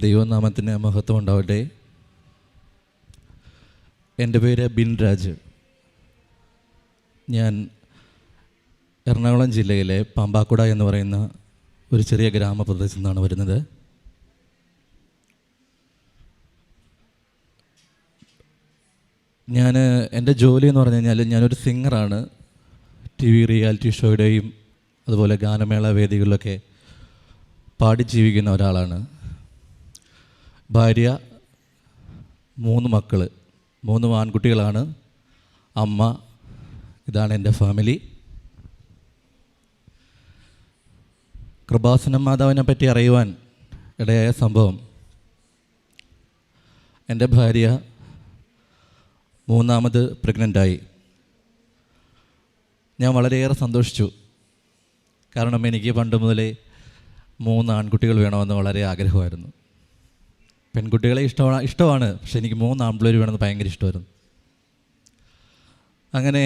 ദൈവനാമത്തിന് മഹത്വം ഉണ്ടാവട്ടെ. എന്റെ പേര് ബിൻരാജ് ഞാൻ എറണാകുളം ജില്ലയിലെ പാമ്പാക്കുട എന്ന് പറയുന്ന ഒരു ചെറിയ ഗ്രാമപ്രദേശത്തു നിന്നാണ് വരുന്നത്. ഞാൻ എന്റെ ജോലി എന്ന് പറഞ്ഞു കഴിഞ്ഞാൽ ഞാനൊരു സിംഗറാണ്. ടി വി റിയാലിറ്റി ഷോയുടെയും അതുപോലെ ഗാനമേള വേദികളിലൊക്കെ പാടി ജീവിക്കുന്ന ഒരാളാണ്. ഭാര്യ മൂന്ന് മക്കൾ മൂന്ന് ആൺകുട്ടികളാണ്. അമ്മ ഇതാണ് എന്റെ ഫാമിലി. കൃപാസനം മാതാവിനെ പറ്റി അറിയുവാൻ ഇടയായ സംഭവം. എന്റെ ഭാര്യ മൂന്നാമത് പ്രഗ്നന്റായി. ഞാൻ വളരെയേറെ സന്തോഷിച്ചു. കാരണം എനിക്ക് പണ്ട് മുതലേ മൂന്ന് ആൺകുട്ടികൾ വേണമെന്ന് വളരെ ആഗ്രഹമായിരുന്നു. പെൺകുട്ടികളെ ഇഷ്ടമാണ് ഇഷ്ടമാണ് പക്ഷെ എനിക്ക് മൂന്ന് ആൺപിള്ളേർ വേണമെന്ന് ഭയങ്കര ഇഷ്ടമായിരുന്നു. അങ്ങനെ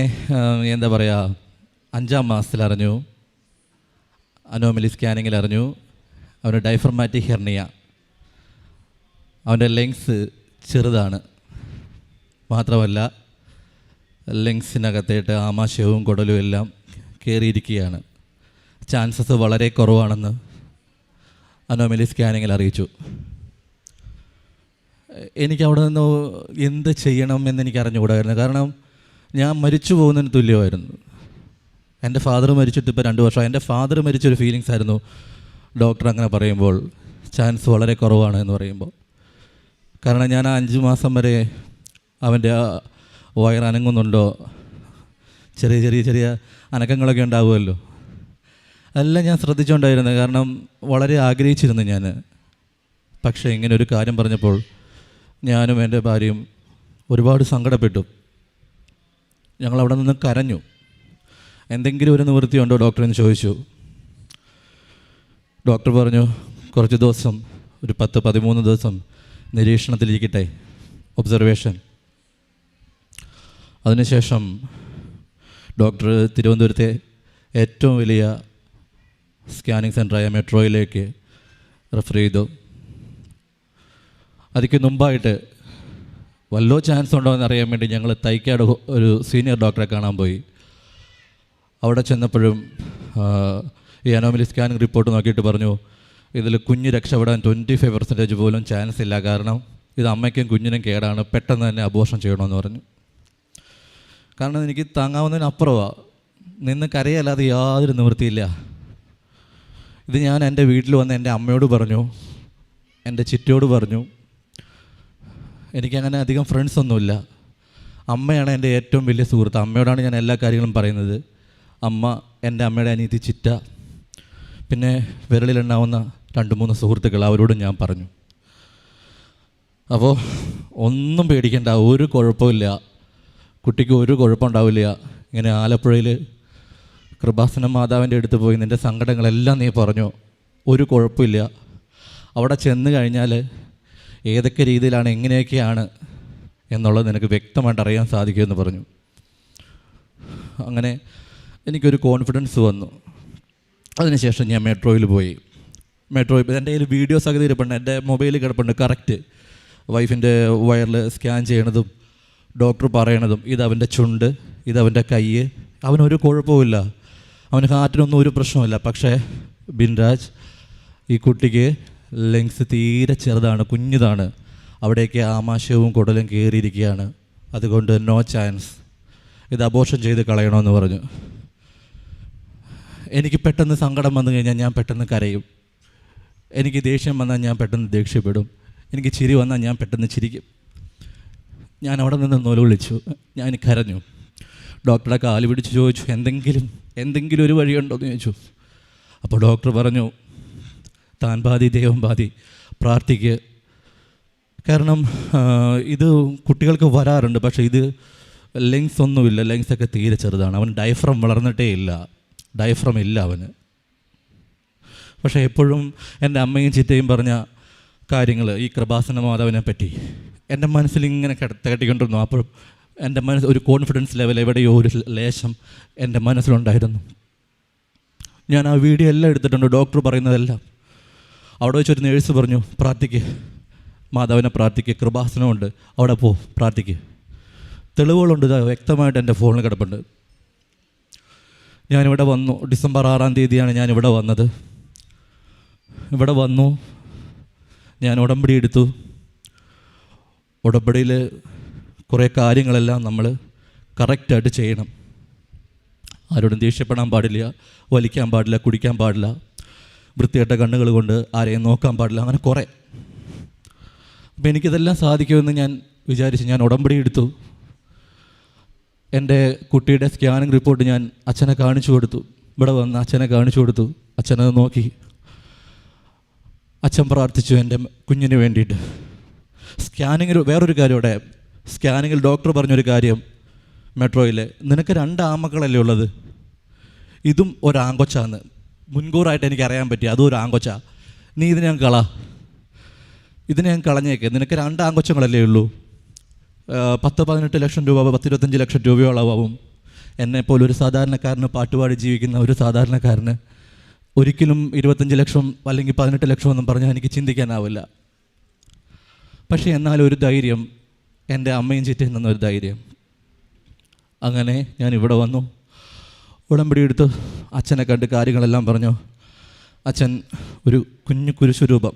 എന്താ പറയുക അഞ്ചാം മാസത്തിൽ അറിഞ്ഞു. അനോമലി സ്കാനിങ്ങിൽ അറിഞ്ഞു. അവന് ഡൈഫർമാറ്റിക് ഹെർണിയ. അവന്റെ ലെങ്സ് ചെറുതാണ്. മാത്രമല്ല ലെങ്സിനകത്തേട്ട് ആമാശയവും കുടലും എല്ലാം കയറിയിരിക്കുകയാണ്. ചാൻസസ് വളരെ കുറവാണെന്ന് അനോമലി സ്കാനിങ്ങിൽ അറിയിച്ചു. എനിക്ക് അവിടെ നിന്ന് എന്ത് ചെയ്യണം എന്ന് എനിക്ക് അറിഞ്ഞുകൂടായിരുന്നു. കാരണം ഞാൻ മരിച്ചു പോകുന്നതിന് തുല്യമായിരുന്നു. എന്റെ ഫാദർ മരിച്ചിട്ട് ഇപ്പോൾ രണ്ട് വർഷം. എന്റെ ഫാദർ മരിച്ചൊരു ഫീലിങ്സ് ആയിരുന്നു. ഡോക്ടർ അങ്ങനെ പറയുമ്പോൾ ചാൻസ് വളരെ കുറവാണ് എന്ന് പറയുമ്പോൾ. കാരണം ഞാൻ ആ അഞ്ച് മാസം വരെ അവന്റെ വയർ അനങ്ങുന്നുണ്ടോ? ചെറിയ ചെറിയ ചെറിയ അനക്കങ്ങളൊക്കെ ഉണ്ടാവുമല്ലോ. അതെല്ലാം ഞാൻ ശ്രദ്ധിച്ചുകൊണ്ടായിരുന്നു. കാരണം വളരെ ആഗ്രഹിച്ചിരുന്നു ഞാൻ. പക്ഷേ ഇങ്ങനെ ഒരു കാര്യം പറഞ്ഞപ്പോൾ ഞാനും എന്റെ ഭാര്യയും ഒരുപാട് സങ്കടപ്പെട്ടു. ഞങ്ങൾ അവിടെ നിന്ന് കരഞ്ഞു. എന്തെങ്കിലും ഒരു നിവൃത്തിയുണ്ടോ? ഡോക്ടറെന്ന് ചോദിച്ചു. ഡോക്ടർ പറഞ്ഞു കുറച്ച് ദിവസം ഒരു പത്ത് പതിമൂന്ന് ദിവസം നിരീക്ഷണത്തിലിരിക്കട്ടെ. ഒബ്സർവേഷൻ. അതിനുശേഷം ഡോക്ടർ തിരുവനന്തപുരത്തെ ഏറ്റവും വലിയ സ്കാനിങ് സെന്ററായ മെട്രോയിലേക്ക് റെഫർ ചെയ്തു. അതിക്ക് മുമ്പായിട്ട് വല്ലോ ചാൻസ് ഉണ്ടോ എന്ന് അറിയാൻ വേണ്ടി ഞങ്ങൾ തൈക്കാട് ഒരു സീനിയർ ഡോക്ടറെ കാണാൻ പോയി. അവിടെ ചെന്നപ്പോഴും ഈ അനോമലി സ്കാനിങ് റിപ്പോർട്ട് നോക്കിയിട്ട് പറഞ്ഞു ഇതിൽ കുഞ്ഞ് രക്ഷപ്പെടാൻ ട്വന്റി ഫൈവ് പെർസെന്റേജ് പോലും ചാൻസ് ഇല്ല. കാരണം ഇത് അമ്മയ്ക്കും കുഞ്ഞിനും കേടാണ്. പെട്ടെന്ന് തന്നെ അബോഷം ചെയ്യണമെന്ന് പറഞ്ഞു. കാരണം എനിക്ക് താങ്ങാവുന്നതിനപ്പുറമാണ് നിന്ന് കരയല്ലാതെ യാതൊരു നിവൃത്തിയില്ല. ഇത് ഞാൻ എന്റെ വീട്ടിൽ വന്ന് എന്റെ അമ്മയോട് പറഞ്ഞു എന്റെ ചിറ്റയോട് പറഞ്ഞു എനിക്കങ്ങനെ അധികം ഫ്രണ്ട്സ് ഒന്നുമില്ല. അമ്മയാണ് എന്റെ ഏറ്റവും വലിയ സുഹൃത്ത്. അമ്മയോടാണ് ഞാൻ എല്ലാ കാര്യങ്ങളും പറയുന്നത്. അമ്മ എന്റെ അമ്മയുടെ അനീതി ചിറ്റ പിന്നെ വിരളിലുണ്ടാവുന്ന രണ്ട് മൂന്ന് സുഹൃത്തുക്കൾ അവരോടും ഞാൻ പറഞ്ഞു. അപ്പോൾ ഒന്നും പേടിക്കേണ്ട ഒരു കുഴപ്പമില്ല. കുട്ടിക്ക് ഒരു കുഴപ്പമുണ്ടാവില്ല ഇങ്ങനെ ആലപ്പുഴയിൽ കൃപാസന മാതാവിന്റെ അടുത്ത് പോയി നിന്റെ സങ്കടങ്ങളെല്ലാം നീ പറഞ്ഞു. ഒരു കുഴപ്പമില്ല. അവിടെ ചെന്ന് കഴിഞ്ഞാൽ ഏതൊക്കെ രീതിയിലാണ് എങ്ങനെയൊക്കെയാണ് എന്നുള്ളത് നിനക്ക് വ്യക്തമായിട്ട് അറിയാൻ സാധിക്കുമെന്ന് പറഞ്ഞു. അങ്ങനെ എനിക്കൊരു കോൺഫിഡൻസ് വന്നു. അതിനുശേഷം ഞാൻ മെട്രോയിൽ പോയി. മെട്രോയിൽ പോയി. എന്റെ കയ്യിൽ വീഡിയോ സഹിതം ഇരിപ്പുണ്ട് എന്റെ മൊബൈലിൽ കിടപ്പുണ്ട്. കറക്റ്റ് വൈഫിന്റെ വയറിൽ സ്കാൻ ചെയ്യണതും ഡോക്ടർ പറയണതും ഇതവന്റെ ചുണ്ട് ഇതവന്റെ കൈ. അവനൊരു കുഴപ്പമില്ല അവന് ഹാർട്ടിനൊന്നും ഒരു പ്രശ്നമില്ല പക്ഷേ ബിൻരാജ് ഈ കുട്ടിക്ക് ലെങ്സ് തീരെ ചെറുതാണ് കുഞ്ഞിതാണ്. അവിടേക്ക് ആമാശയവും കുടലും കയറിയിരിക്കുകയാണ് അതുകൊണ്ട് നോ ചാൻസ് ഇത് അബോഷൻ ചെയ്ത് കളയണമെന്ന് പറഞ്ഞു. എനിക്ക് പെട്ടെന്ന് സങ്കടം വന്നു കഴിഞ്ഞാൽ ഞാൻ പെട്ടെന്ന് കരയും. എനിക്ക് ദേഷ്യം വന്നാൽ ഞാൻ പെട്ടെന്ന് ദേഷ്യപ്പെടും. എനിക്ക് ചിരി വന്നാൽ ഞാൻ പെട്ടെന്ന് ചിരിക്കും. ഞാൻ അവിടെ നിന്ന് നൊലവിളിച്ചു ഞാൻ കരഞ്ഞു. ഡോക്ടറെ കാൽ പിടിച്ച് ചോദിച്ചു എന്തെങ്കിലും എന്തെങ്കിലും ഒരു വഴിയുണ്ടോ എന്ന് ചോദിച്ചു. അപ്പോൾ ഡോക്ടർ പറഞ്ഞു താൻ ബാധി ദൈവം ബാധി. പ്രാർത്ഥിക്ക്. കാരണം ഇത് കുട്ടികൾക്ക് വരാറുണ്ട് പക്ഷേ ഇത് ലെങ്സ് ഒന്നുമില്ല. ലെങ്സ് ഒക്കെ തീരെ ചെറുതാണ്. അവൻ ഡയഫ്രം വളർന്നിട്ടേ ഇല്ല. ഡയഫ്രം ഇല്ല അവന്. പക്ഷേ എപ്പോഴും എന്റെ അമ്മയും ചിറ്റയും പറഞ്ഞ കാര്യങ്ങൾ ഈ കൃപാസന മാതാവിനെ പറ്റി. എന്റെ മനസ്സിൽ ഇങ്ങനെ കിട- തട്ടിക്കൊണ്ടിരുന്നു അപ്പോൾ എന്റെ മനസ്സ് ഒരു കോൺഫിഡൻസ് ലെവൽ എവിടെയോ ഒരു ലേശം എന്റെ മനസ്സിലുണ്ടായിരുന്നു. ഞാൻ ആ വീഡിയോ എല്ലാം എടുത്തിട്ടുണ്ട്. ഡോക്ടർ പറയുന്നതെല്ലാം. അവിടെ വെച്ചൊരു നേഴ്സ് പറഞ്ഞു പ്രാർത്ഥിക്ക്. മാധവനെ പ്രാർത്ഥിക്ക്. കൃപാസനമുണ്ട്. അവിടെ പോ പ്രാർത്ഥിക്ക്. തെളിവുകളുണ്ട്. വ്യക്തമായിട്ട് എന്റെ ഫോണിൽ കിടപ്പുണ്ട്. ഞാനിവിടെ വന്നു. ഡിസംബർ ആറാം തീയതിയാണ് ഞാനിവിടെ വന്നത്. ഇവിടെ വന്നു. ഞാൻ ഉടമ്പടി എടുത്തു. ഉടമ്പടിയിൽ കുറേ കാര്യങ്ങളെല്ലാം നമ്മൾ കറക്റ്റായിട്ട് ചെയ്യണം. ആരോടും ദേഷ്യപ്പെടാൻ പാടില്ല വലിക്കാൻ പാടില്ല കുടിക്കാൻ പാടില്ല. വൃത്തികെട്ട കണ്ണുകൾ കൊണ്ട് ആരെയും നോക്കാൻ പാടില്ല അങ്ങനെ കുറേ. അപ്പം എനിക്കിതെല്ലാം സാധിക്കുമെന്ന് ഞാൻ വിചാരിച്ചു ഞാൻ ഉടമ്പടി എടുത്തു. എന്റെ കുട്ടിയുടെ സ്കാനിങ് റിപ്പോർട്ട് ഞാൻ അച്ഛനെ കാണിച്ചു കൊടുത്തു. ഇവിടെ വന്ന് അച്ഛനെ കാണിച്ചു കൊടുത്തു. അച്ഛനത് നോക്കി. അച്ഛൻ പ്രാർത്ഥിച്ചു എന്റെ കുഞ്ഞിന് വേണ്ടിയിട്ട്. സ്കാനിങ്ങിൽ വേറൊരു കാര്യം ഇവിടെ. സ്കാനിങ്ങിൽ ഡോക്ടർ പറഞ്ഞൊരു കാര്യം മെട്രോയിൽ നിനക്ക് രണ്ട് ആമക്കളല്ലേ ഉള്ളത്? ഇതും ഒരാങ്കൊച്ചാന്ന്. മുൻകൂറായിട്ട് എനിക്ക് അറിയാൻ പറ്റി. അതും ഒരു ആങ്കൊച്ച. നീ ഇതിനെ ഞാൻ കള. ഇതിനെ ഞാൻ കളഞ്ഞേക്ക്. നിനക്ക് രണ്ട് ആങ്കൊച്ചങ്ങളല്ലേ ഉള്ളൂ. പത്ത് പതിനെട്ട് ലക്ഷം രൂപ പത്തിരുപത്തഞ്ച് ലക്ഷം രൂപയോളമാവും എന്നെപ്പോലെ ഒരു സാധാരണക്കാരന് പാട്ടുപാടി ജീവിക്കുന്ന ഒരു സാധാരണക്കാരന് ഒരിക്കലും ഇരുപത്തഞ്ച് ലക്ഷം അല്ലെങ്കിൽ പതിനെട്ട് ലക്ഷം എന്നും പറഞ്ഞാൽ എനിക്ക് ചിന്തിക്കാനാവില്ല. പക്ഷേ എന്നാലും ഒരു ധൈര്യം എന്റെ അമ്മയും ചിറ്റയും നിന്നൊരു ധൈര്യം. അങ്ങനെ ഞാൻ ഇവിടെ വന്നു. ഉടമ്പടി എടുത്ത് അച്ഛനെ കണ്ട് കാര്യങ്ങളെല്ലാം പറഞ്ഞു. അച്ഛൻ ഒരു കുഞ്ഞു കുരിശു രൂപം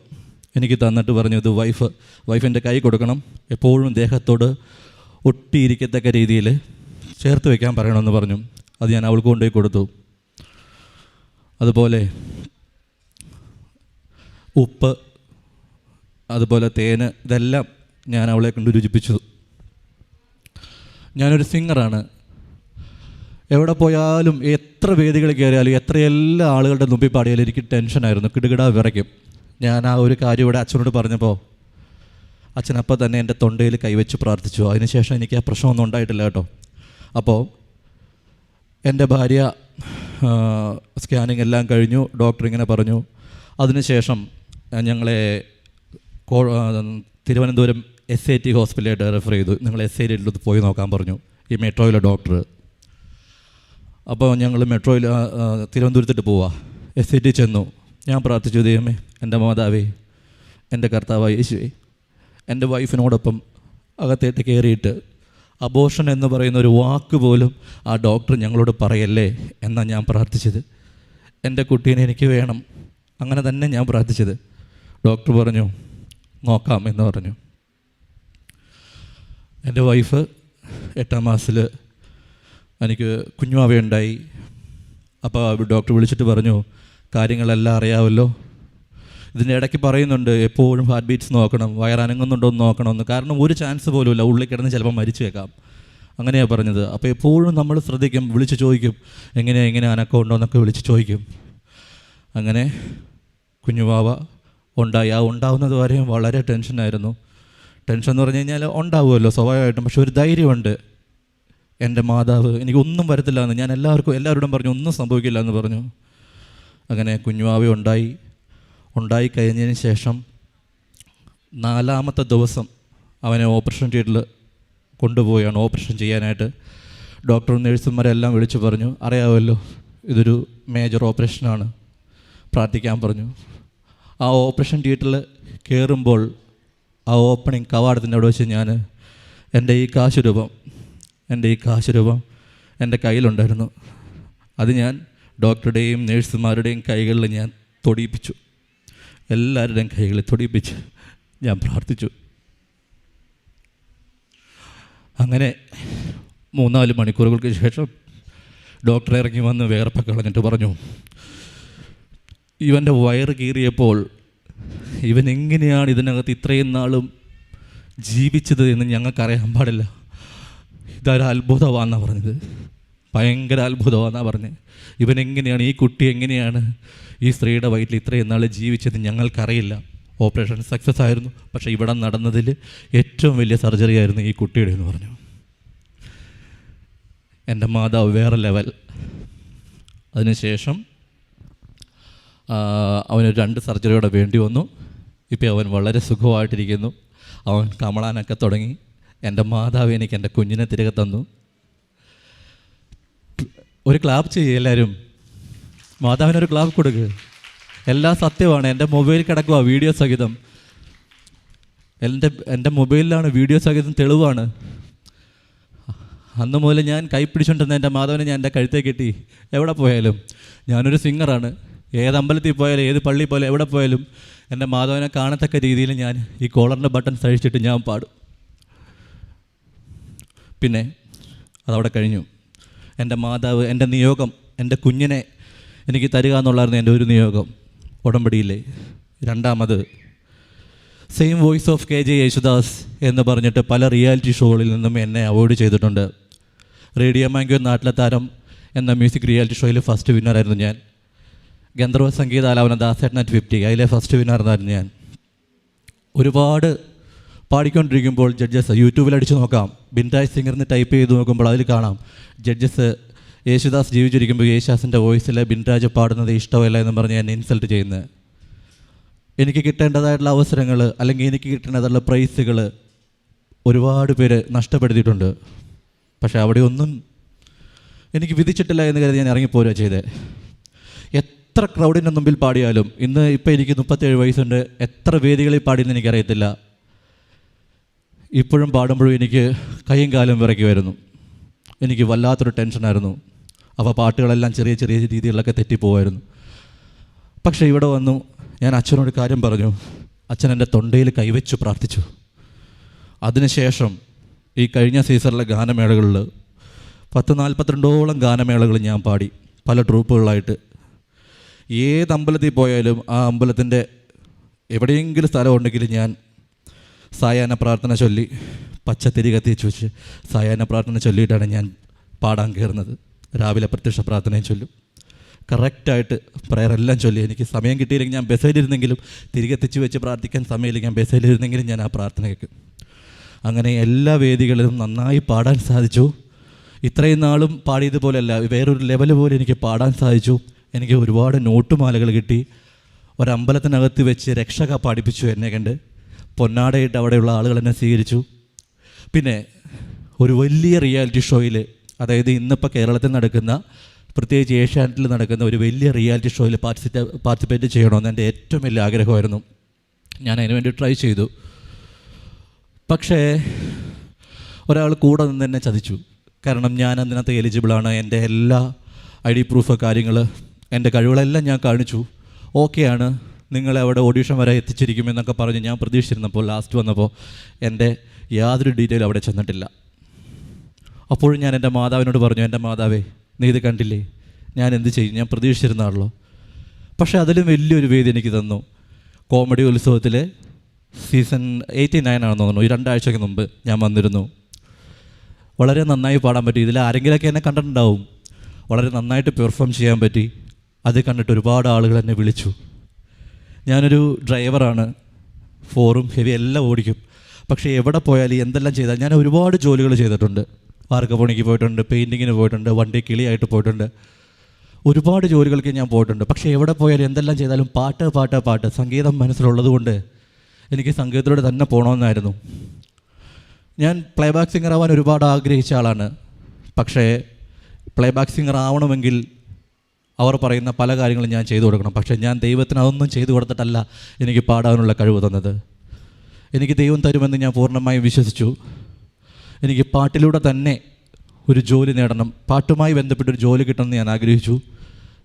എനിക്ക് തന്നിട്ട് പറഞ്ഞു ഇത് വൈഫ് വൈഫിന്റെ കൈ കൊടുക്കണം. എപ്പോഴും ദേഹത്തോട് ഒട്ടിയിരിക്കത്തക്ക രീതിയിൽ ചേർത്ത് വെക്കാൻ പറയണമെന്ന് പറഞ്ഞു. അത് ഞാൻ അവൾക്ക് കൊണ്ടുപോയി കൊടുത്തു. അതുപോലെ ഉപ്പ് അതുപോലെ തേന് ഇതെല്ലാം ഞാൻ അവളെ കൊണ്ട് രുചിപ്പിച്ചു. ഞാനൊരു സിംഗറാണ് എവിടെ പോയാലും എത്ര വേദികൾ കയറിയാലും എത്ര എല്ലാ ആളുകളുടെ മുമ്പിൽ പാടിയാലും എനിക്ക് ടെൻഷനായിരുന്നു. കിടുകിടാ വിറയ്ക്കും. ഞാൻ ആ ഒരു കാര്യം ഇവിടെ അച്ഛനോട് പറഞ്ഞപ്പോൾ അച്ഛനപ്പം തന്നെ എന്റെ തൊണ്ടയിൽ കൈവച്ച് പ്രാർത്ഥിച്ചു. അതിനുശേഷം എനിക്ക് ആ പ്രശ്നമൊന്നും ഉണ്ടായിട്ടില്ല കേട്ടോ. അപ്പോൾ എന്റെ ഭാര്യ സ്കാനിങ് എല്ലാം കഴിഞ്ഞു. ഡോക്ടർ ഇങ്ങനെ പറഞ്ഞു. അതിനുശേഷം ഞങ്ങളെ തിരുവനന്തപുരം എസ് ഐ ടി ഹോസ്പിറ്റലായിട്ട് റെഫർ ചെയ്തു. നിങ്ങൾ എസ് ഐ ടിയിലൊന്ന് പോയി നോക്കാൻ പറഞ്ഞു. ഈ മെട്രോയിലെ ഡോക്ടർ. അപ്പോൾ ഞങ്ങൾ മെട്രോയിൽ തിരുവനന്തപുരത്തിട്ട് പോവാ. എസ് ഐ ടി ചെന്നു. ഞാൻ പ്രാർത്ഥിച്ചു ദൈവമേ എന്റെ മാതാവേ എന്റെ കർത്താവ് യേശുവേ എന്റെ വൈഫിനോടൊപ്പം അകത്തേട്ട് കയറിയിട്ട് അബോഷൻ എന്ന് പറയുന്ന ഒരു വാക്ക് പോലും ആ ഡോക്ടർ ഞങ്ങളോട് പറയല്ലേ എന്നാണ് ഞാൻ പ്രാർത്ഥിച്ചത്. എന്റെ കുട്ടീനെ എനിക്ക് വേണം. അങ്ങനെ തന്നെ ഞാൻ പ്രാർത്ഥിച്ചത്. ഡോക്ടർ പറഞ്ഞു നോക്കാം എന്ന് പറഞ്ഞു. എന്റെ വൈഫ് എട്ടാം മാസത്തിൽ എനിക്ക് കുഞ്ഞുമാവയുണ്ടായി അപ്പോൾ ഡോക്ടർ വിളിച്ചിട്ട് പറഞ്ഞു കാര്യങ്ങളെല്ലാം അറിയാമല്ലോ ഇതിന്റെ ഇടയ്ക്ക് പറയുന്നുണ്ട് എപ്പോഴും ഹാർട്ട് ബീറ്റ്സ് നോക്കണം വയറനങ്ങുന്നുണ്ടോ എന്ന് നോക്കണമെന്ന്. കാരണം ഒരു ചാൻസ് പോലുമില്ല ഉള്ളിൽ കിടന്ന് ചിലപ്പോൾ മരിച്ചു വെക്കാം അങ്ങനെയാണ് പറഞ്ഞത്. അപ്പോൾ എപ്പോഴും നമ്മൾ ശ്രദ്ധിക്കും വിളിച്ച് ചോദിക്കും എങ്ങനെ അനക്കം ഉണ്ടോ എന്നൊക്കെ വിളിച്ച് ചോദിക്കും. അങ്ങനെ കുഞ്ഞുവാവ ഉണ്ടായി. ആ ഉണ്ടാവുന്നത് വരെയും വളരെ ടെൻഷനായിരുന്നു ടെൻഷൻ എന്ന് പറഞ്ഞു കഴിഞ്ഞാൽ ഉണ്ടാവുമല്ലോ സ്വാഭാവികമായിട്ടും. പക്ഷെ ഒരു ധൈര്യമുണ്ട്. എന്റെ മാതാവ് എനിക്കൊന്നും വരത്തില്ല എന്ന് ഞാൻ എല്ലാവർക്കും എല്ലാവരോടും പറഞ്ഞു ഒന്നും സംഭവിക്കില്ല എന്ന് പറഞ്ഞു. അങ്ങനെ കുഞ്ഞുവാവ ഉണ്ടായി. ഉണ്ടായി കഴിഞ്ഞതിന് ശേഷം നാലാമത്തെ ദിവസം അവനെ ഓപ്പറേഷൻ തിയേറ്ററിൽ കൊണ്ടുപോവുകയാണ് ഓപ്പറേഷൻ ചെയ്യാനായിട്ട്. ഡോക്ടറും നേഴ്സുമാരെല്ലാം വിളിച്ചു പറഞ്ഞു അറിയാമല്ലോ ഇതൊരു മേജർ ഓപ്പറേഷനാണ് പ്രാർത്ഥിക്കാൻ പറഞ്ഞു. ആ ഓപ്പറേഷൻ തിയേറ്ററിൽ കയറുമ്പോൾ ആ ഓപ്പണിങ് കവാടത്തിന്റെ അവിടെ വെച്ച് ഞാൻ എന്റെ ഈ കാശ് രൂപം എന്റെ ഈ കാശ് രൂപം എന്റെ കയ്യിലുണ്ടായിരുന്നു. അത് ഞാൻ ഡോക്ടറുടെയും നേഴ്സുമാരുടെയും കൈകളിൽ ഞാൻ തൊടിയിപ്പിച്ചു. എല്ലാവരുടെയും കൈകളിൽ തൊടിയിപ്പിച്ച് ഞാൻ പ്രാർത്ഥിച്ചു. അങ്ങനെ മൂന്നാൽ മണിക്കൂറുകൾക്ക് ശേഷം ഡോക്ടർ ഇറങ്ങി വന്ന് വേർപ്പൊക്കെ കളഞ്ഞിട്ട് പറഞ്ഞു ഇവന്റെ വയറ് കീറിയപ്പോൾ ഇവൻ എങ്ങനെയാണ് ഇതിനകത്ത് ഇത്രയും നാളും ജീവിച്ചത് എന്ന് ഞങ്ങൾക്കറിയാൻ പാടില്ല. ഇതൊരു അത്ഭുതമാണെന്നാണ് പറഞ്ഞത്. ഭയങ്കര അത്ഭുതമാണെന്നാണ് പറഞ്ഞത് ഇവൻ എങ്ങനെയാണ് ഈ കുട്ടി എങ്ങനെയാണ് ഈ സ്ത്രീയുടെ വയറ്റിൽ ഇത്രയും നാൾ ജീവിച്ചത് ഞങ്ങൾക്കറിയില്ല. ഓപ്പറേഷൻ സക്സസ് ആയിരുന്നു. പക്ഷേ ഇവിടെ നടന്നതിൽ ഏറ്റവും വലിയ സർജറി ആയിരുന്നു ഈ കുട്ടിയുടെ എന്ന് പറഞ്ഞു. എന്റെ മാതാവ് വേറെ ലെവൽ അതിനുശേഷം അവന് രണ്ട് സർജറിയോടെ വേണ്ടി വന്നു. ഇപ്പോൾ അവൻ വളരെ സുഖമായിട്ടിരിക്കുന്നു. അവൻ കമളാനൊക്കെ തുടങ്ങി. എന്റെ മാതാവ് എനിക്ക് എന്റെ കുഞ്ഞിനെ തിരികെ തന്നു. ഒരു ക്ലാപ്പ് ചെയ്യുക എല്ലാവരും. മാതാവിനൊരു ക്ലാപ്പ് കൊടുക്കുക എല്ലാം സത്യമാണ്. എന്റെ മൊബൈൽ കിടക്കുക വീഡിയോ സഹിതം. എന്റെ എന്റെ മൊബൈലിലാണ് വീഡിയോ സഹിതം തെളിവാണ്. അന്ന് മുതൽ ഞാൻ കൈപ്പിടിച്ചുകൊണ്ടിരുന്ന എന്റെ മാധവനെ ഞാൻ എന്റെ കഴുത്തേ കിട്ടി. എവിടെ പോയാലും. ഞാനൊരു സിംഗറാണ് ഏത് അമ്പലത്തിൽ പോയാലും ഏത് പള്ളിയിൽ പോയാലും എവിടെ പോയാലും എന്റെ മാധവനെ കാണത്തക്ക രീതിയിൽ ഞാൻ ഈ കോളറിന്റെ ബട്ടൺ സഹിച്ചിട്ട് ഞാൻ പാടും. പിന്നെ അതവിടെ കഴിഞ്ഞു. എന്റെ മാതാവ് എന്റെ നിയോഗം എന്റെ കുഞ്ഞിനെ എനിക്ക് തരിക എന്നുള്ളായിരുന്നു എന്റെ ഒരു നിയോഗം. ഉടമ്പടിയിലെ രണ്ടാമത് same voice of K J Yesudas എന്ന് പറഞ്ഞിട്ട് പല റിയാലിറ്റി ഷോകളിൽ നിന്നും എന്നെ അവോയ്ഡ് ചെയ്തിട്ടുണ്ട്. റേഡിയോ മാങ്കോ നാട്ടിലെ താരം എന്ന മ്യൂസിക് റിയാലിറ്റി ഷോയിൽ ഫസ്റ്റ് വിന്നറായിരുന്നു ഞാൻ. ഗന്ധർവ സംഗീത ആലാപന ദാസേട്ടൻ അറ്റ് ഫിഫ്റ്റി അതിലെ ഫസ്റ്റ് വിന്നറായിരുന്നു ഞാൻ. ഒരുപാട് പാടിക്കൊണ്ടിരിക്കുമ്പോൾ ജഡ്ജസ് യൂട്യൂബിൽ അടിച്ചു നോക്കാം. ബിൻറായ് സിംഗറിന് ടൈപ്പ് ചെയ്ത് നോക്കുമ്പോൾ അതിൽ കാണാം. ജഡ്ജസ് യേശുദാസ് ജീവിച്ചിരിക്കുമ്പോൾ യേശുദാസിന്റെ വോയിസിൽ ബിൻരാജ് പാടുന്നത് ഇഷ്ടമല്ല എന്ന് പറഞ്ഞ് എന്നെ ഇൻസൾട്ട് ചെയ്യുന്നത് എനിക്ക് കിട്ടേണ്ടതായിട്ടുള്ള അവസരങ്ങൾ അല്ലെങ്കിൽ എനിക്ക് കിട്ടേണ്ടതായിട്ടുള്ള പ്രൈസുകൾ ഒരുപാട് പേര് നഷ്ടപ്പെടുത്തിയിട്ടുണ്ട്. പക്ഷേ അവിടെ ഒന്നും എനിക്ക് വിധിച്ചിട്ടില്ല എന്ന് കരുതി ഞാൻ ഇറങ്ങിപ്പോരുക ചെയ്തത് എത്ര ക്രൗഡിന്റെ മുമ്പിൽ പാടിയാലും ഇന്ന് ഇപ്പോൾ എനിക്ക് മുപ്പത്തേഴ് വയസ്സുണ്ട്. എത്ര വേദികളിൽ പാടിയെന്ന് എനിക്കറിയത്തില്ല. ഇപ്പോഴും പാടുമ്പോഴും എനിക്ക് കൈയും കാലും വിറയ്ക്കുമായിരുന്നു എനിക്ക് വല്ലാത്തൊരു ടെൻഷനായിരുന്നു. അപ്പോൾ പാട്ടുകളെല്ലാം ചെറിയ ചെറിയ രീതികളിലൊക്കെ തെറ്റിപ്പോവായിരുന്നു. പക്ഷേ ഇവിടെ വന്നു ഞാൻ അച്ഛനോട് കാര്യം പറഞ്ഞു. അച്ഛൻ എന്റെ തൊണ്ടയിൽ കൈവച്ചു പ്രാർത്ഥിച്ചു. അതിനുശേഷം ഈ കഴിഞ്ഞ സീസണിലെ ഗാനമേളകളിൽ പത്ത് നാൽപ്പത്തിരണ്ടോളം ഗാനമേളകൾ ഞാൻ പാടി. പല ട്രൂപ്പുകളായിട്ട്. ഏത് അമ്പലത്തിൽ പോയാലും ആ അമ്പലത്തിന്റെ എവിടെയെങ്കിലും സ്ഥലമുണ്ടെങ്കിൽ ഞാൻ സായാഹ്ന പ്രാർത്ഥന ചൊല്ലി പച്ചത്തിരി കത്തിച്ച് വെച്ച് സായാഹ്ന പ്രാർത്ഥന ചൊല്ലിയിട്ടാണ് ഞാൻ പാടാൻ കയറുന്നത്. രാവിലെ പ്രത്യക്ഷ പ്രാർത്ഥനയും ചൊല്ലും. കറക്റ്റായിട്ട് പ്രയർ എല്ലാം ചൊല്ലി. എനിക്ക് സമയം കിട്ടിയില്ലെങ്കിൽ ഞാൻ ബസ്സിലിരുന്നെങ്കിലും തിരികെ വെച്ച് പ്രാർത്ഥിക്കാൻ സമയമില്ല ഞാൻ ബസ്സിലിരുന്നെങ്കിലും ഞാൻ ആ പ്രാർത്ഥന കേൾക്കും. അങ്ങനെ എല്ലാ വേദികളിലും നന്നായി പാടാൻ സാധിച്ചു. ഇത്രയും നാളും പാടിയതുപോലെയല്ല വേറൊരു ലെവൽ പോലെ എനിക്ക് പാടാൻ സാധിച്ചു. എനിക്ക് ഒരുപാട് നോട്ടുമാലകൾ കിട്ടി. ഒരമ്പലത്തിനകത്ത് വെച്ച് രക്ഷക പാടിപ്പിച്ചു എന്നെ കണ്ട്. പൊന്നാടയിട്ട് അവിടെയുള്ള ആളുകൾ എന്നെ സ്വീകരിച്ചു. പിന്നെ ഒരു വലിയ റിയാലിറ്റി ഷോയിൽ അതായത് ഇന്നിപ്പോൾ കേരളത്തിൽ നടക്കുന്ന പ്രത്യേകിച്ച് ഏഷ്യാനെറ്റിൽ നടക്കുന്ന ഒരു വലിയ റിയാലിറ്റി ഷോയിൽ പാർട്ടിസിപ്പേ പാർട്ടിസിപ്പേറ്റ് ചെയ്യണമെന്ന് എന്റെ ഏറ്റവും വലിയ ആഗ്രഹമായിരുന്നു. ഞാൻ അതിന് വേണ്ടി ട്രൈ ചെയ്തു. പക്ഷേ ഒരാൾ കൂടെ നിന്ന് തന്നെ ചതിച്ചു. കാരണം ഞാൻ അതിനകത്ത് എലിജിബിളാണ് എന്റെ എല്ലാ ഐ ഡി പ്രൂഫ് കാര്യങ്ങൾ എന്റെ കഴിവുകളെല്ലാം ഞാൻ കാണിച്ചു. ഓക്കെയാണ് നിങ്ങളെ അവിടെ ഓഡീഷൻ വരെ എത്തിച്ചിരിക്കും എന്നൊക്കെ പറഞ്ഞ് ഞാൻ പ്രതീക്ഷിച്ചിരുന്നപ്പോൾ ലാസ്റ്റ് വന്നപ്പോൾ എന്റെ യാതൊരു ഡീറ്റെയിൽ അവിടെ ചെന്നിട്ടില്ല. അപ്പോഴും ഞാൻ എന്റെ മാതാവിനോട് പറഞ്ഞു എന്റെ മാതാവേ നീ ഇത് കണ്ടില്ലേ? ഞാൻ എന്ത് ചെയ്യും? ഞാൻ പ്രതീക്ഷിച്ചിരുന്നാണല്ലോ പക്ഷേ അതിലും വലിയൊരു വേദി എനിക്ക് തന്നു. കോമഡി ഉത്സവത്തിൽ സീസൺ എയ്റ്റി നയൻ ആണെന്ന് തോന്നുന്നു. ഈ രണ്ടാഴ്ചയ്ക്ക് മുമ്പ് ഞാൻ വന്നിരുന്നു. വളരെ നന്നായി പാടാൻ പറ്റി. ഇതിൽ ആരെങ്കിലുമൊക്കെ എന്നെ കണ്ടിട്ടുണ്ടാവും. വളരെ നന്നായിട്ട് പെർഫോം ചെയ്യാൻ പറ്റി. അത് കണ്ടിട്ട് ഒരുപാട് ആളുകൾ എന്നെ വിളിച്ചു. ഞാനൊരു ഡ്രൈവറാണ്. ഫോറും ഹെവി എല്ലാം ഓടിക്കും. പക്ഷേ എവിടെ പോയാലും എന്തെല്ലാം ചെയ്താൽ ഞാൻ ഒരുപാട് ജോലികൾ ചെയ്തിട്ടുണ്ട്. വാർക്കപ്പണിക്ക് പോയിട്ടുണ്ട് പെയിന്റിങ്ങിന് പോയിട്ടുണ്ട് വണ്ടി കിളിയായിട്ട് പോയിട്ടുണ്ട്. ഒരുപാട് ജോലികൾക്ക് ഞാൻ പോയിട്ടുണ്ട്. പക്ഷേ എവിടെ പോയാലും എന്തെല്ലാം ചെയ്താലും പാട്ട് പാട്ട് പാട്ട്. സംഗീതം മനസ്സിലുള്ളതുകൊണ്ട് എനിക്ക് സംഗീതത്തിലൂടെ തന്നെ പോകണമെന്നായിരുന്നു. ഞാൻ പ്ലേബാക്ക് സിംഗർ ആവാൻ ഒരുപാട് ആഗ്രഹിച്ച ആളാണ്. പക്ഷേ പ്ലേബാക്ക് സിംഗർ ആവണമെങ്കിൽ അവർ പറയുന്ന പല കാര്യങ്ങളും ഞാൻ ചെയ്തു കൊടുക്കണം. പക്ഷേ ഞാൻ ദൈവത്തിന് അതൊന്നും ചെയ്തു കൊടുത്തിട്ടല്ല എനിക്ക് പാടാനുള്ള കഴിവ് തന്നത്. എനിക്ക് ദൈവം തരുമെന്ന് ഞാൻ പൂർണമായും വിശ്വസിച്ചു. എനിക്ക് പാട്ടിലൂടെ തന്നെ ഒരു ജോലി നേടണം. പാട്ടുമായി ബന്ധപ്പെട്ടൊരു ജോലി കിട്ടണമെന്ന് ഞാൻ ആഗ്രഹിച്ചു.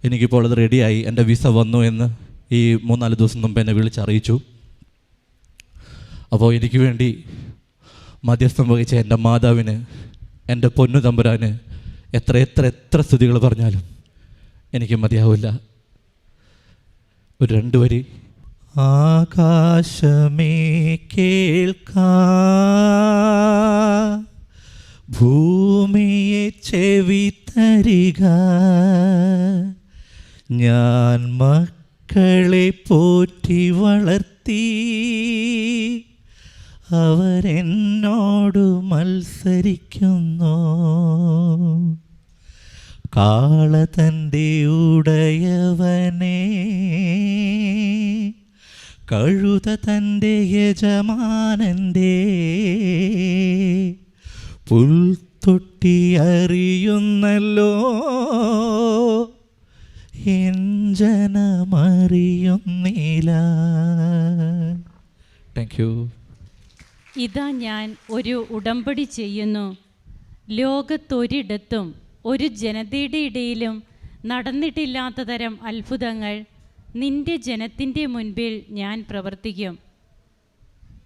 എനിക്കിപ്പോൾ അത് റെഡിയായി. എന്റെ വിസ വന്നു എന്ന് ഈ മൂന്നാൽ ദിവസം മുമ്പ് എന്നെ വിളിച്ചറിയിച്ചു അപ്പോൾ എനിക്ക് വേണ്ടി മധ്യസ്ഥം വഹിച്ച എന്റെ മാതാവിന് എന്റെ പൊന്നു തമ്പുരാന് എത്ര എത്ര എത്ര സ്തുതികൾ പറഞ്ഞാലും എനിക്ക് മതിയാവില്ല. ഒരു രണ്ടു വരി. ആകാശമേ കേൾക്കാ. ഭൂമിയെ ചെവി തരിക. ഞാൻ മക്കളെ പോറ്റി വളർത്തി. അവരെന്നോട് മത്സരിക്കുന്നു. കാള തന്റെ ഉടയവനെ. കഴുത തന്റെ യജമാനന്റെ പുൽത്തൊട്ടി അറിയുന്നല്ലോ. എൻ വഞ്ചനമറിയുന്നില്ല താങ്ക് യു ഇതാ ഞാൻ ഒരു ഉടമ്പടി ചെയ്യുന്നു. ലോകത്തൊരിടത്തും ഒരു ജനതയുടെ ഇടയിലും നടന്നിട്ടില്ലാത്ത തരം അത്ഭുതങ്ങൾ നിന്റെ ജനത്തിന്റെ മുൻപിൽ ഞാൻ പ്രവർത്തിക്കും.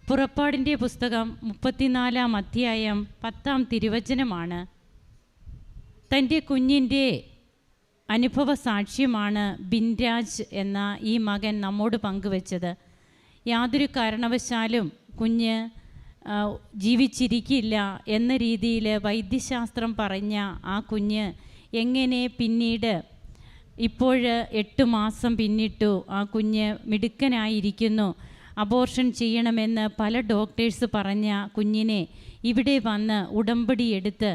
പുറപ്പാടിന്റെ പുസ്തകം മുപ്പത്തിനാലാം അധ്യായം പത്താം തിരുവചനമാണ്. തന്റെ കുഞ്ഞിന്റെ അനുഭവ സാക്ഷ്യമാണ് ബിൻരാജ് എന്ന ഈ മകൻ നമ്മോട് പങ്കുവച്ചത്. യാതൊരു കാരണവശാലും കുഞ്ഞ് ജീവിച്ചിരിക്കില്ല എന്ന രീതിയിൽ വൈദ്യശാസ്ത്രം പറഞ്ഞ ആ കുഞ്ഞ് എങ്ങനെ പിന്നീട് ഇപ്പോൾ എട്ട് മാസം പിന്നിട്ടു ആ കുഞ്ഞ് മിടുക്കനായിരിക്കുന്നു. അബോർഷൻ ചെയ്യണമെന്ന് പല ഡോക്ടേഴ്സ് പറഞ്ഞ കുഞ്ഞിനെ ഇവിടെ വന്ന് ഉടമ്പടി എടുത്ത്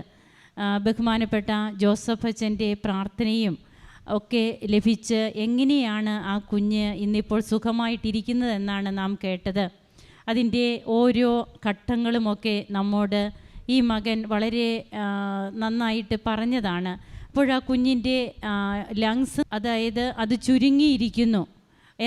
ബഹുമാനപ്പെട്ട ജോസഫ് അച്ഛന്റെ പ്രാർത്ഥനയും ഒക്കെ ലഭിച്ച് എങ്ങനെയാണ് ആ കുഞ്ഞ് ഇന്നിപ്പോൾ സുഖമായിട്ടിരിക്കുന്നതെന്നാണ് നാം കേട്ടത്. അതിന്റെ ഓരോ ഘട്ടങ്ങളുമൊക്കെ നമ്മോട് ഈ മകൻ വളരെ നന്നായിട്ട് പറഞ്ഞതാണ്. അപ്പോൾ ആ കുഞ്ഞിന്റെ ലങ്സ് അതായത് അത് ചുരുങ്ങിയിരിക്കുന്നു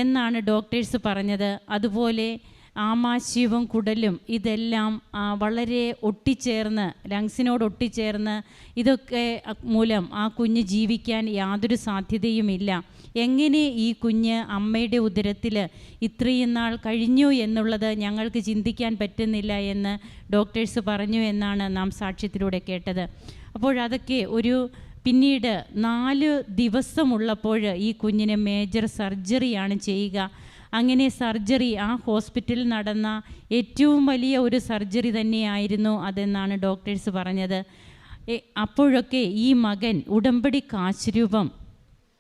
എന്നാണ് ഡോക്ടേഴ്സ് പറഞ്ഞത്. അതുപോലെ ആമാശയവും കുടലും ഇതെല്ലാം വളരെ ഒട്ടിച്ചേർന്ന് ലങ്സിനോട് ഒട്ടിച്ചേർന്ന് ഇതൊക്കെ മൂലം ആ കുഞ്ഞ് ജീവിക്കാൻ യാതൊരു സാധ്യതയുമില്ല. എങ്ങനെ ഈ കുഞ്ഞ് അമ്മയുടെ ഉദരത്തിൽ ഇത്രയും നാൾ കഴിഞ്ഞു എന്നുള്ളത് ഞങ്ങൾക്ക് ചിന്തിക്കാൻ പറ്റുന്നില്ല എന്ന് ഡോക്ടേഴ്സ് പറഞ്ഞു എന്നാണ് നാം സാക്ഷ്യത്തിലൂടെ കേട്ടത്. അപ്പോഴതൊക്കെ ഒരു പിന്നീട് നാല് ദിവസമുള്ളപ്പോൾ ഈ കുഞ്ഞിന് മേജർ സർജറിയാണ് ചെയ്യുക. അങ്ങനെ സർജറി ആ ഹോസ്പിറ്റലിൽ നടന്ന ഏറ്റവും വലിയ ഒരു സർജറി തന്നെയായിരുന്നു അതെന്നാണ് ഡോക്ടേഴ്സ് പറഞ്ഞത്. അപ്പോഴൊക്കെ ഈ മകൻ ഉടമ്പടി കാശ് രൂപം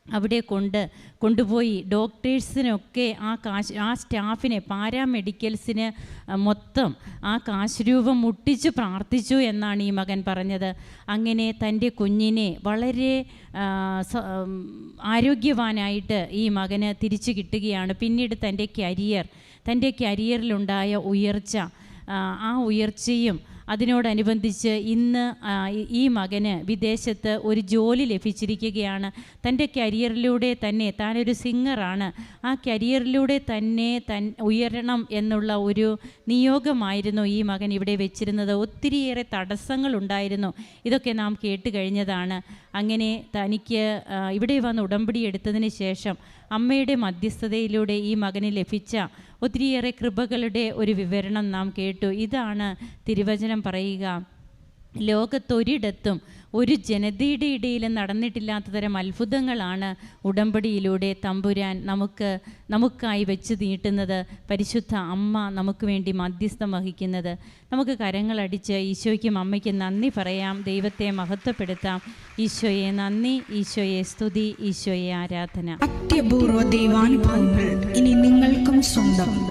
അവിടെ കൊണ്ട് കൊണ്ടുപോയി. ഡോക്ടേഴ്സിനൊക്കെ ആ കാശ് ആ സ്റ്റാഫിനെ പാരാമെഡിക്കൽസിന് മൊത്തം ആ കാശ് രൂപം മുട്ടിച്ച് പ്രാർത്ഥിച്ചു എന്നാണ് ഈ മകൻ പറഞ്ഞത്. അങ്ങനെ തന്റെ കുഞ്ഞിനെ വളരെ ആരോഗ്യവാനായിട്ട് ഈ മകന് തിരിച്ചു കിട്ടുകയാണ്. പിന്നീട് തന്റെ കരിയർ തന്റെ കരിയറിലുണ്ടായ ഉയർച്ച ആ ഉയർച്ചയും അതിനോടനുബന്ധിച്ച് ഇന്ന് ഈ മകന് വിദേശത്ത് ഒരു ജോലി ലഭിച്ചിരിക്കുകയാണ്. തന്റെ കരിയറിലൂടെ തന്നെ താനൊരു സിംഗറാണ്. ആ കരിയറിലൂടെ തന്നെ തൻ ഉയരണം എന്നുള്ള ഒരു നിയോഗമായിരുന്നു ഈ മകൻ ഇവിടെ വെച്ചിരുന്നത്. ഒത്തിരിയേറെ തടസ്സങ്ങളുണ്ടായിരുന്നു. ഇതൊക്കെ നാം കേട്ട് കഴിഞ്ഞതാണ് അങ്ങനെ തനിക്ക് ഇവിടെ വന്ന് ഉടമ്പടി എടുത്തതിന് ശേഷം അമ്മയുടെ മധ്യസ്ഥതയിലൂടെ ഈ മകന് ലഭിച്ച ഒത്തിരിയേറെ കൃപകളുടെ ഒരു വിവരണം നാം കേട്ടു. ഇതാണ് തിരുവചനം പറയുക ലോകത്തൊരിടത്തും ഒരു ജനതയുടെ ഇടയിലും നടന്നിട്ടില്ലാത്ത തരം അത്ഭുതങ്ങളാണ് ഉടമ്പടിയിലൂടെ തമ്പുരാൻ നമുക്ക് നമുക്കായി വെച്ച് നീട്ടുന്നത്. പരിശുദ്ധ അമ്മ നമുക്ക് വേണ്ടി മധ്യസ്ഥം വഹിക്കുന്നത്. നമുക്ക് കരങ്ങളടിച്ച് ഈശോയ്ക്കും അമ്മയ്ക്കും നന്ദി പറയാം. ദൈവത്തെ മഹത്വപ്പെടുത്താം. ഈശോയെ നന്ദി ഈശോയെ സ്തുതി ഈശോയെ ആരാധന. അത്യപൂർവ ദൈവാനുഭവങ്ങൾ ഇനി നിങ്ങൾക്കും സ്വന്തം.